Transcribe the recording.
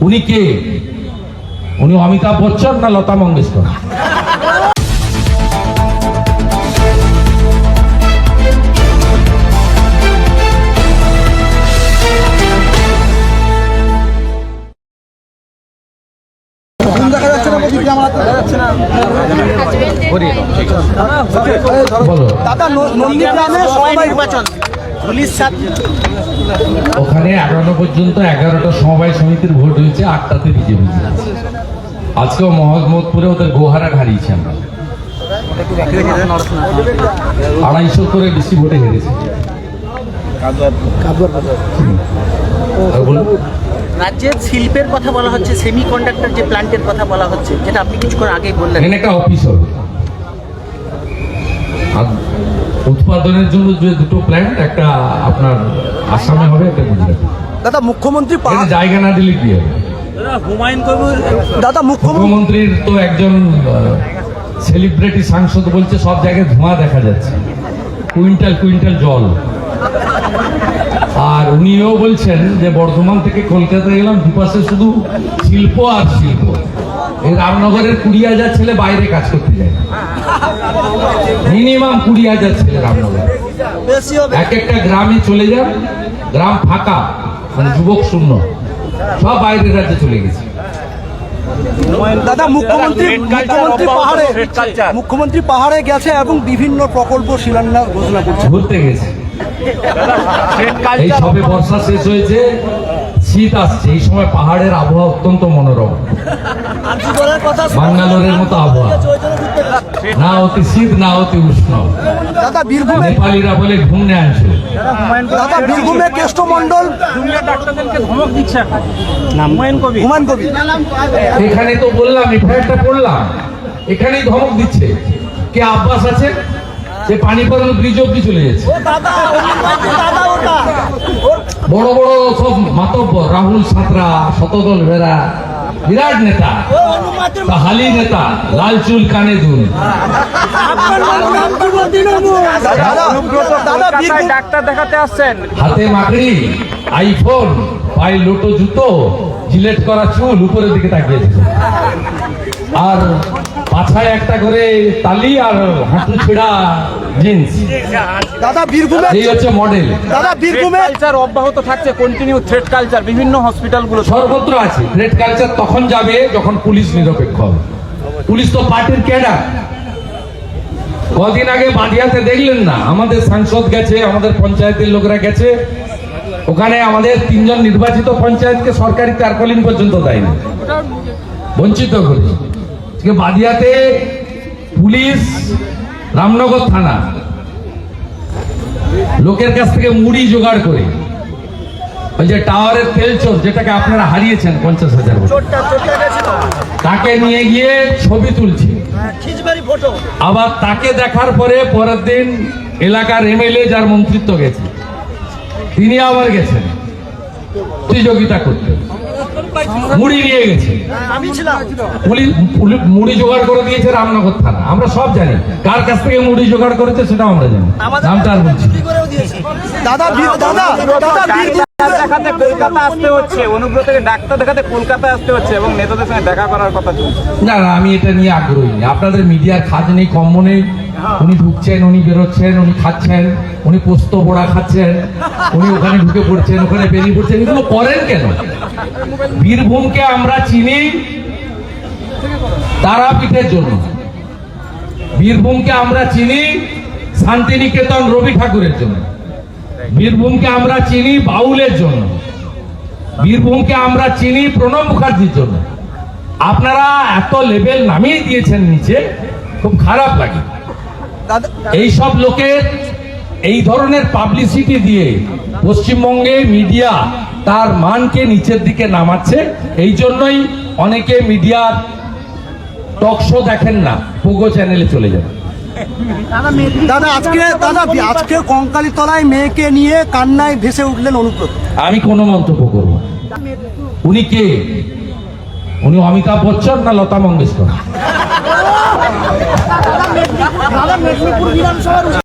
উনি কে? উনি অমিতাভ বচ্চন না লতা মঙ্গেশকর? দাদা ন- নন্দীগ্রামে সবাই নির্বাচন। ওখানে এগারো পর্যন্ত এগারোটা সমবায় সমিতির ভোট হয়েছে আটটাতে বিজেপি। আজকেও মহম্মদপুরে ওদের গোহারা হারিয়েছে আমরা। আড়াইশো করে বেশি ভোটে হেরেছে। রাজ্যের শিল্পের কথা বলা হচ্ছে সেমি কন্ডাক্টর যে প্ল্যান্টের কথা বলা হচ্ছে যেটা আপনি কিছুক্ষণ আগেই বললেন। একটা অফিস হবে। উৎপাদনের জন্য যে দুটো প্ল্যান্ট একটা আপনার আসামে হবে একটা গুজরাটে দাদা মুখ্যমন্ত্রী পাহাড় জায়গা না দিলে কি হবে? দাদা মুখ্যমন্ত্রী মুখ্যমন্ত্রীর তো একজন সেলিব্রিটি সাংসদ বলছে সব জায়গায় ধোঁয়া দেখা যাচ্ছে। কুইন্টাল কুইন্টাল জল। আর উনিও বলছেন যে বর্ধমান থেকে কলকাতা গেলাম দুপাশে শুধু শিল্প আর শিল্প। এই রামনগরের কুড়ি হাজার ছেলে বাইরে কাজ করতে যায়। মিনিমাম কুড়ি হাজার ছেলে রামনগর। এক একটা গ্রামে চলে যান গ্রাম ফাঁকা মানে যুবক শূন্য। সব বাইরের রাজ্যে চলে গেছে। দাদা মুখ্যমন্ত্রী মুখ্যমন্ত্রী পাহাড়ে মুখ্যমন্ত্রী পাহাড়ে গেছে এবং বিভিন্ন প্রকল্প শিলান্যাস ঘোষণা করছে। ঘুরতে গেছে। এই সবে বর্ষা শেষ হয়েছে। শীত আসছে এই সময় পাহাড়ের আবহাওয়া অত্যন্ত মনোরম। বাঙ্গালোরের মতো আবহাওয়া। না অতি শীত না অতি উষ্ণ। দাদা বীরভূমে নেপালিরা বলে ঘুমনে আসে দাদা বীরভূমে এখানে। তো বললাম এফআইআরটা পড়লাম এখানেই ধমক দিচ্ছে। কে আব্বাস আছে? যে পানি পড়ানো ব্রিজ অব্দি চলে যাচ্ছে। বড় বড় সব মাতব্বর রাহুল সাঁতরা শতদল ভেরা বিরাট নেতা হালি নেতা লাল চুল কানে দুল ডাক্তার দেখাতে আসছেন হাতে মাকড়ি আইফোন, পায়ে লোটো জুতো, জিলেট করা চুল, উপরের দিকে তাকিয়েছে আর পাছায় একটা করে তালি আর হাঁটু ছেঁড়া জিন্স। দাদা বীরভূমে এই হচ্ছে মডেল দাদা বীরভূমে কালচার অব্যাহত থাকছে কন্টিনিউ থ্রেড কালচার বিভিন্ন হসপিটালগুলো সর্বত্র আছে। থ্রেড কালচার তখন যাবে যখন পুলিশ নিরপেক্ষ হবে। পুলিশ তো পার্টির ক্যাডার। কদিন আগে বাদিয়াতে দেখলেন না আমাদের সাংসদ গেছে আমাদের পঞ্চায়েতের লোকরা গেছে। ওখানে আমাদের তিনজন নির্বাচিত পঞ্চায়েতকে সরকারি তারকলিন পর্যন্ত দেয়নি। বঞ্চিত করেছে। আজকে বাদিয়াতে পুলিশ রামনগর থানা। লোকের কাছ থেকে মুড়ি জোগাড় করে। ওই যে টাওয়ারের তেল চোর যেটাকে আপনারা হারিয়েছেন পঞ্চাশ হাজার তাকে নিয়ে গিয়ে ছবি তুলছে। আবার তাকে দেখার পরে পরের দিন এলাকার এমএলএ যার মন্ত্রিত্ব গেছে তিনি আবার গেছেন। প্রতিযোগিতা করতে। মুড়ি নিয়ে গেছে। পুলিশ মুড়ি জোগাড় করে দিয়েছে রামনগর থানা। আমরা সব জানি। কার কাছ থেকে মুড়ি জোগাড় করেছে সেটাও আমরা জানি। নামটা আর বলছি দাদা দাদা দাদা দেখাতে কলকাতা আসতে হচ্ছে। অনুব্রতকে ডাক্তার দেখাতে কলকাতা আসতে হচ্ছে এবং নেতাদের সঙ্গে দেখা করার কথা না না আমি এটা নিয়ে আগ্রহী আপনাদের মিডিয়ার কাজ নেই কম্ম নেই। উনি ঢুকছেন, উনি বেরোচ্ছেন, উনি খাচ্ছেন, উনি পোস্ত বড়া খাচ্ছেন, উনি ওখানে ঢুকে পড়ছেন, ওখানে বেরিয়ে পড়ছেন। এগুলো করেন কেন? বীরভূমকে আমরা চিনি তারাপীঠের জন্য। বীরভূমকে আমরা চিনি শান্তিনিকেতন রবি ঠাকুরের জন্য। বীরভূমকে আমরা চিনি বাউলের জন্য। বীরভূমকে আমরা চিনি প্রণব মুখার্জির জন্য। আপনারা এত লেভেল নামিয়ে দিয়েছেন নিচে, খুব খারাপ লাগে। এই সব লোকের এই ধরনের পাবলিসিটি দিয়ে পশ্চিমবঙ্গে মিডিয়া তার মানকে নিচের দিকে নামাচ্ছে এই জন্যই অনেকে মিডিয়ার টক শো দেখেন না পোগো চ্যানেলে চলে যান। দাদা আজকে দাদা আজকে কঙ্কালী তলায় মেয়েকে নিয়ে কান্নায় ভেসে উঠলেন অনুব্রত। আমি কোনো মন্তব্য করব উনি কে? উনি অমিতাভ বচ্চন না লতা মঙ্গেশকর? দাদা মেদিনীপুর বিধানসভার